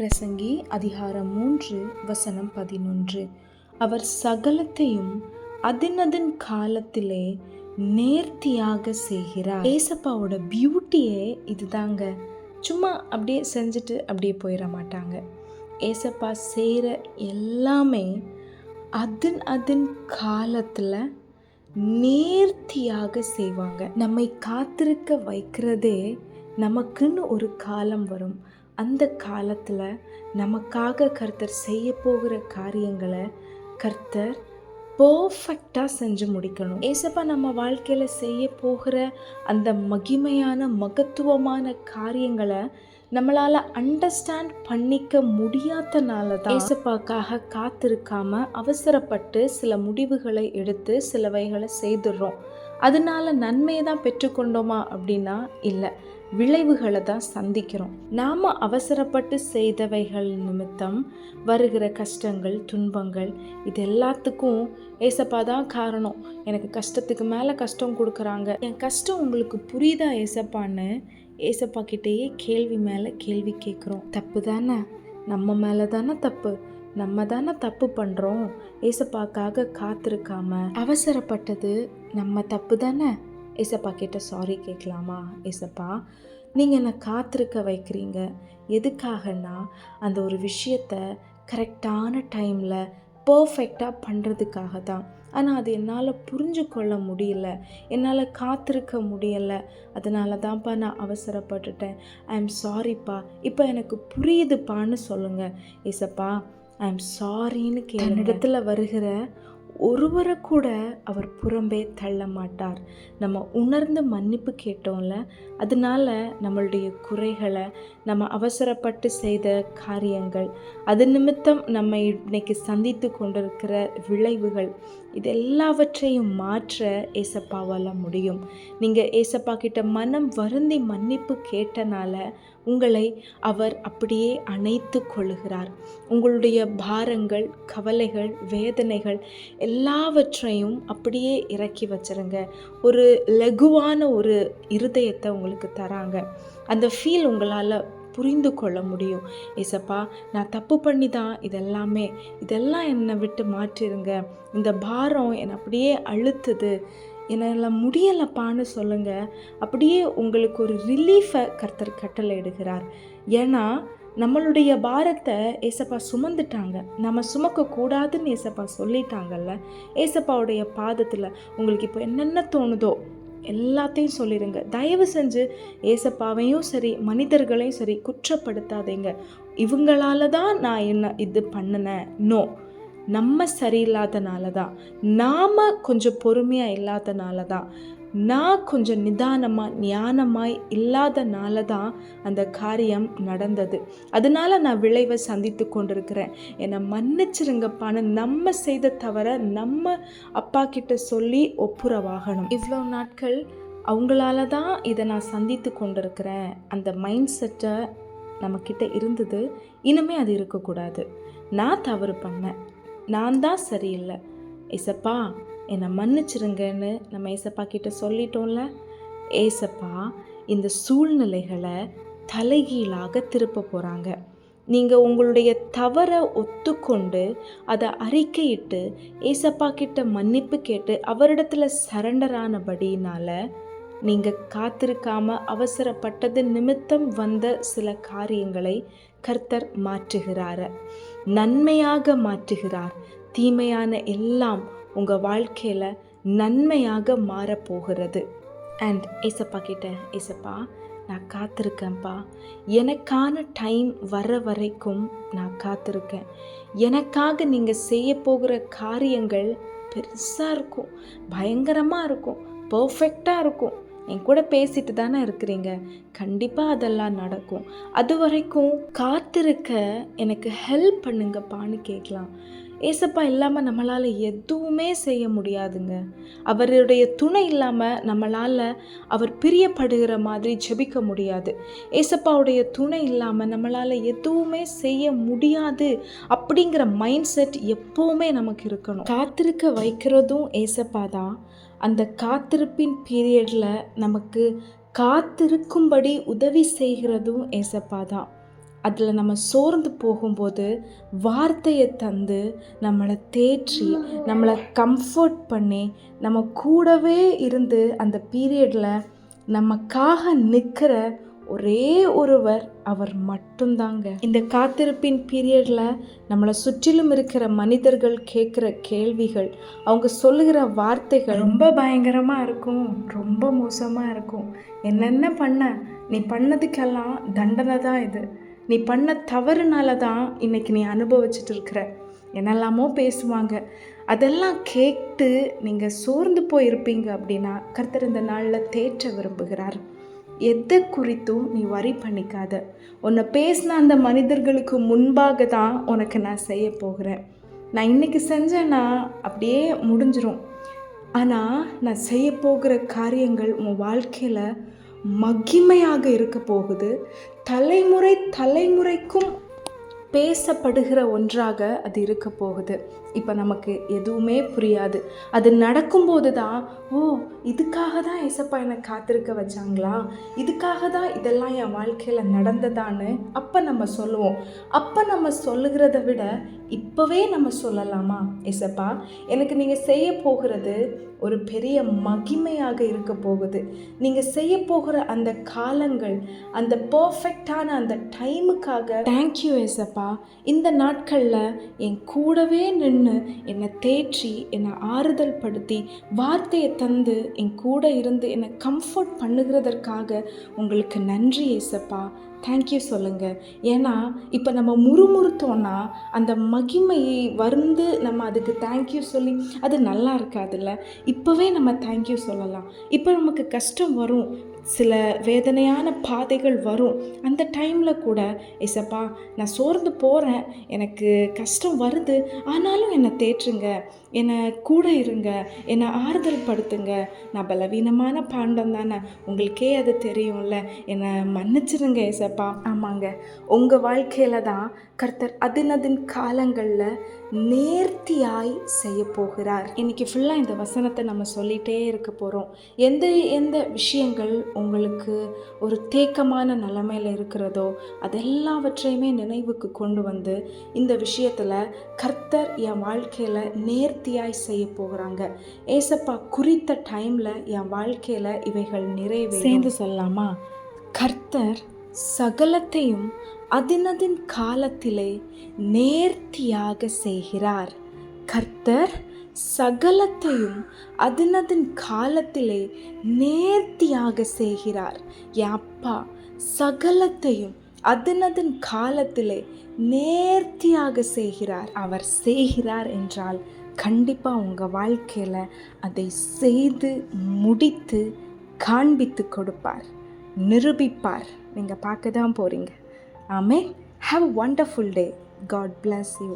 பிரசங்கி அதிகாரம் மூன்று வசனம் பதினொன்று. அவர் சகலத்தையும் அதினதின் காலத்திலே நேர்த்தியாக செய்கிறார். ஏசப்பாவோட பியூட்டியே இதுதாங்க. சும்மா அப்படியே செஞ்சுட்டு அப்படியே போயிட மாட்டாங்க. ஏசப்பா செய்கிற எல்லாமே அதன் அதன் காலத்தில் நேர்த்தியாக செய்வாங்க. நம்மை காத்திருக்க வைக்கிறதே நமக்குன்னு ஒரு காலம் வரும். அந்த காலத்தில் நமக்காக கர்த்தர் செய்ய போகிற காரியங்களை கர்த்தர் பர்ஃபெக்டாக செஞ்சு முடிக்கணும். ஏசப்பா நம்ம வாழ்க்கையில் செய்ய போகிற அந்த மகிமையான மகத்துவமான காரியங்களை நம்மளால் அண்டர்ஸ்டாண்ட் பண்ணிக்க முடியாதனால தான் ஏசப்பாக்காக காத்திருக்காம அவசரப்பட்டு சில முடிவுகளை எடுத்து சிலவைகளை செய்துடுறோம் அதனால நன்மையை தான் பெற்றுக்கொண்டோமா அப்படின்னா இல்லை. விளைவுகளை தான் சந்திக்கிறோம். நாம் அவசரப்பட்டு செய்தவைகள் நிமித்தம் வருகிற கஷ்டங்கள் துன்பங்கள் இது எல்லாத்துக்கும் ஏசப்பா தான் காரணம். எனக்கு கஷ்டத்துக்கு மேலே கஷ்டம் கொடுக்குறாங்க. என் கஷ்டம் உங்களுக்கு புரியுதா ஏசப்பான்னு? ஏசப்பா கிட்டேயே கேள்வி மேலே கேள்வி கேட்குறோம். தப்பு தானே? நம்ம மேலே தானே தப்பு? நம்ம தானே தப்பு பண்ணுறோம் ஏசப்பாக்காக காத்திருக்காம அவசரப்பட்டது நம்ம தப்பு தானே? ஏசப்பா கிட்ட சாரி கேட்கலாமா? ஏசப்பா நீங்கள் என்னை காத்திருக்க வைக்கிறீங்க. எதுக்காகன்னா அந்த ஒரு விஷயத்தை கரெக்டான டைமில் பர்ஃபெக்டாக பண்ணுறதுக்காக தான் ஆனால் அது என்னால் புரிஞ்சு கொள்ள முடியல. என்னால் காத்திருக்க முடியலை. அதனால தான்ப்பா நான் அவசரப்பட்டுட்டேன். ஐ எம் சாரிப்பா இப்போ எனக்கு புரியுதுப்பான்னு சொல்லுங்கள் ஏசப்பா ஐ எம் சாரின்னு இடத்துல வருகிற ஒருவரை கூட அவர் புறம்பே தள்ள மாட்டார். நம்ம உணர்ந்து மன்னிப்பு கேட்டோம்ல அதனால நம்மளுடைய குறைகளை நம்ம அவசரப்பட்டு செய்த காரியங்கள் அது நிமித்தம் நம்ம இன்னைக்கு சந்தித்து கொண்டிருக்கிற விளைவுகள் இது எல்லாவற்றையும் மாற்ற ஏசப்பாவால் முடியும். நீங்கள் ஏசப்பா கிட்ட மனம் வருந்தி மன்னிப்பு கேட்டனால உங்களை அவர் அப்படியே அணைத்து கொள்ளுகிறார். உங்களுடைய பாரங்கள் கவலைகள் வேதனைகள் எல்லாவற்றையும் அப்படியே இறக்கி வச்சிருங்க. ஒரு லகுவான ஒரு இருதயத்தை உங்களுக்கு தராங்க. அந்த ஃபீல் உங்களால் புரிந்து கொள்ள முடியும். ஏசப்பா நான் தப்பு பண்ணி தான் இதெல்லாமே. இதெல்லாம் என்னை விட்டு மாற்றிருங்க. இந்த பாரம் என்னை அப்படியே அழுத்துது. என்னால் முடியலப்பான்னு சொல்லுங்கள் அப்படியே உங்களுக்கு ஒரு ரிலீஃபை கர்த்தர் கட்டளை இடுகிறார். ஏன்னா நம்மளுடைய பாரத்தை ஏசப்பா சுமந்துட்டாங்க. நம்ம சுமக்கக்கூடாதுன்னு ஏசப்பா சொல்லிட்டாங்கல்ல. ஏசப்பாவுடைய பாதத்தில் உங்களுக்கு இப்போ என்னென்ன தோணுதோ எல்லாத்தையும் சொல்லிடுங்க தயவு செஞ்சு ஏசப்பாவையும் சரி மனிதர்களையும் சரி குற்றப்படுத்தாதீங்க. இவங்களால தான் நான் என்ன இது பண்ணினேன். நோ நம்ம சரியில்லாதனால தான் நாம் கொஞ்சம் பொறுமையாக இல்லாதனால தான் நான் கொஞ்சம் நிதானமாக ஞானமாய் இல்லாதனால தான் அந்த காரியம் நடந்தது. அதனால் நான் விளைவை சந்தித்து கொண்டிருக்கிறேன். என்னை மன்னிச்சிருங்கப்பான்னு நம்ம செய்த தவிர நம்ம அப்பா கிட்ட சொல்லி ஒப்புரவாகணும். இவ்வளோ நாட்கள் அவங்களால தான் இதை நான் சந்தித்து கொண்டிருக்கிறேன். அந்த மைண்ட் செட்டை நம்மக்கிட்ட இருந்தது. இனிமே அது இருக்கக்கூடாது. நான் தவறு பண்ணேன். நான் தான் சரியில்லை. ஏசப்பா என்னை மன்னிச்சிருங்கன்னு நம்ம ஏசப்பா கிட்ட சொல்லிட்டோம்ல. ஏசப்பா இந்த சூழ்நிலைகளை தலைகீழாக திருப்ப போகிறாங்க நீங்கள் உங்களுடைய தவறை ஒத்துக்கொண்டு அதை அறிக்கையிட்டு ஏசப்பா கிட்ட மன்னிப்பு கேட்டு அவரிடத்துல சரண்டர் ஆனபடினால நீங்கள் காத்திருக்காம அவசரப்பட்டது நிமித்தம் வந்த சில காரியங்களை கர்த்தர் மாற்றுகிறார். நன்மையாக மாற்றுகிறார். தீமையான எல்லாம் உங்கள் வாழ்க்கையில் நன்மையாக மாறப்போகிறது. அண்ட் ஏசப்பா கிட்ட ஏசப்பா நான் காத்திருக்கேன்ப்பா. எனக்கான டைம் வர வரைக்கும் நான் காத்திருக்கேன். எனக்காக நீங்கள் செய்ய போகிற காரியங்கள் பெருசாக இருக்கும். பயங்கரமாக இருக்கும். பர்ஃபெக்டாக இருக்கும். என் கூட பேசிட்டு தானே இருக்கிறீங்க? கண்டிப்பாக அதெல்லாம் நடக்கும். அது வரைக்கும் காத்திருக்க எனக்கு ஹெல்ப் பண்ணுங்கப்பான்னு கேட்கலாம். ஏசப்பா இல்லாமல் நம்மளால் எதுவுமே செய்ய முடியாதுங்க. அவருடைய துணை இல்லாமல் நம்மளால் அவர் பிரியப்படுகிற மாதிரி ஜெபிக்க முடியாது. ஏசப்பாவுடைய துணை இல்லாமல் நம்மளால் எதுவுமே செய்ய முடியாது அப்படிங்கிற மைண்ட் செட் எப்போவுமே நமக்கு இருக்கணும். காத்திருக்க வைக்கிறதும் ஏசப்பா தான் அந்த காத்திருப்பின் பீரியடில் நமக்கு காத்திருக்கும்படி உதவி செய்கிறதும் ஏசப்பா தான். அதில் நம்ம சோர்ந்து போகும்போது வார்த்தையை தந்து நம்மளை தேற்றி நம்மளை கம்ஃபர்ட் பண்ணி நம்ம கூடவே இருந்து அந்த பீரியடில் நமக்காக நிற்கிற ஒரே ஒருவர் அவர் மட்டும்தாங்க. இந்த காத்திருப்பின் பீரியடில் நம்மளை சுற்றிலும் இருக்கிற மனிதர்கள் கேட்குற கேள்விகள் அவங்க சொல்லுகிற வார்த்தைகள் ரொம்ப பயங்கரமாக இருக்கும் ரொம்ப மோசமாக இருக்கும். என்னென்ன பண்ண? நீ பண்ணதுக்கெல்லாம் தண்டனை தான் இது. நீ பண்ண தவறுனால தான் இன்னைக்கு நீ அனுபவிச்சுட்டு இருக்கிற. என்னெல்லாமோ பேசுவாங்க. அதெல்லாம் கேட்டு நீங்கள் சோர்ந்து போயிருப்பீங்க அப்படின்னா கர்த்தர் இந்த நாளில் தேற்ற விரும்புகிறார். எதை குறித்தும் நீ வரி பண்ணிக்காத. உன்னை பேசின அந்த மனிதர்களுக்கு முன்பாக தான் உனக்கு நான் செய்ய போகிறேன். நான் இன்னைக்கு செஞ்சேன்னா அப்படியே முடிஞ்சிரும். ஆனால் நான் செய்ய போகிற காரியங்கள் உன் வாழ்க்கையில் மகிமையாக இருக்க போகுது. தலைமுறை தலைமுறைக்கும் பேசப்படுகிற ஒன்றாக அது இருக்க போகுது. இப்போ நமக்கு எதுவுமே புரியாது. அது நடக்கும்போது தான் ஓ இதுக்காக தான் ஏசப்பா என்னை காத்திருக்க வச்சாங்களா? இதுக்காக தான் இதெல்லாம் என் வாழ்க்கையில் நடந்ததான்னு அப்போ நம்ம சொல்லுவோம். அப்போ நம்ம சொல்லுகிறத விட இப்போவே நம்ம சொல்லலாமா ஏசப்பா? எனக்கு நீங்கள் செய்ய போகிறது ஒரு பெரிய மகிமையாக இருக்க போகுது. நீங்கள் செய்ய போகிற அந்த காலங்கள் அந்த பர்ஃபெக்டான அந்த டைமுக்காக தேங்க்யூ ஏசப்பா. இந்த நாட்களில் என் கூடவே நின்று என்னை தேற்றி என்னை ஆறுதல் படுத்தி வார்த்தையை தந்து என் கூட இருந்து என்னை கம்ஃபர்ட் பண்ணுகிறதற்காக உங்களுக்கு நன்றி ஏசப்பா. தேங்க்யூ சொல்லுங்கள் ஏன்னா இப்போ நம்ம முறுமுறுத்தோன்னா அந்த மகிமையை வந்து நம்ம அதுக்கு தேங்க்யூ சொல்லி அது நல்லா இருக்காதுல்ல? இப்போவே நம்ம தேங்க்யூ சொல்லலாம். இப்போ நமக்கு கஷ்டம் வரும். சில வேதனையான பாதைகள் வரும். அந்த டைமில் கூட இசப்பா நான் சோர்ந்து போகிறேன் எனக்கு கஷ்டம் வருது. ஆனாலும் என்னை தேற்றுங்க. என்னை கூட இருங்க. என்னை ஆறுதல் படுத்துங்க நான் பலவீனமான பாண்டம் தானே. உங்களுக்கே அது தெரியும்ல. என்னை மன்னிச்சிருங்க இசப்பா ஆமாங்க. உங்கள் வாழ்க்கையில் தான் கர்த்தர் அதினதின் காலங்களில் நேர்த்தியாய் செய்ய போகிறார். இன்னைக்கு ஃபுல்லாக இந்த வசனத்தை நம்ம சொல்லிகிட்டே இருக்க போகிறோம் எந்த எந்த விஷயங்கள் உங்களுக்கு ஒரு தேக்கமான நிலமையில் இருக்கிறதோ அதெல்லாவற்றையுமே நினைவுக்கு கொண்டு வந்து இந்த விஷயத்தில் கர்த்தர் என் வாழ்க்கையில் நேர்த்தியாய் செய்ய போகிறாங்க. ஏசப்பா குறித்த டைமில் என் வாழ்க்கையில் இவைகள் நிறைவே சேர்ந்து சொல்லலாமா? கர்த்தர் சகலத்தையும் அதினதின் காலத்திலே நேர்த்தியாக செய்கிறார். கர்த்தர் சகலத்தையும் அதினதின் காலத்திலே நேர்த்தியாக செய்கிறார். என் அப்பா சகலத்தையும் அதினதின் காலத்திலே நேர்த்தியாக செய்கிறார். அவர் செய்கிறார் என்றால் கண்டிப்பாக உங்கள் வாழ்க்கையில் அதை செய்து முடித்து காண்பித்து கொடுப்பார் நிரூபிப்பார். நீங்கள் பார்க்க தான் போகிறீங்க ஆமே have a wonderful day God bless you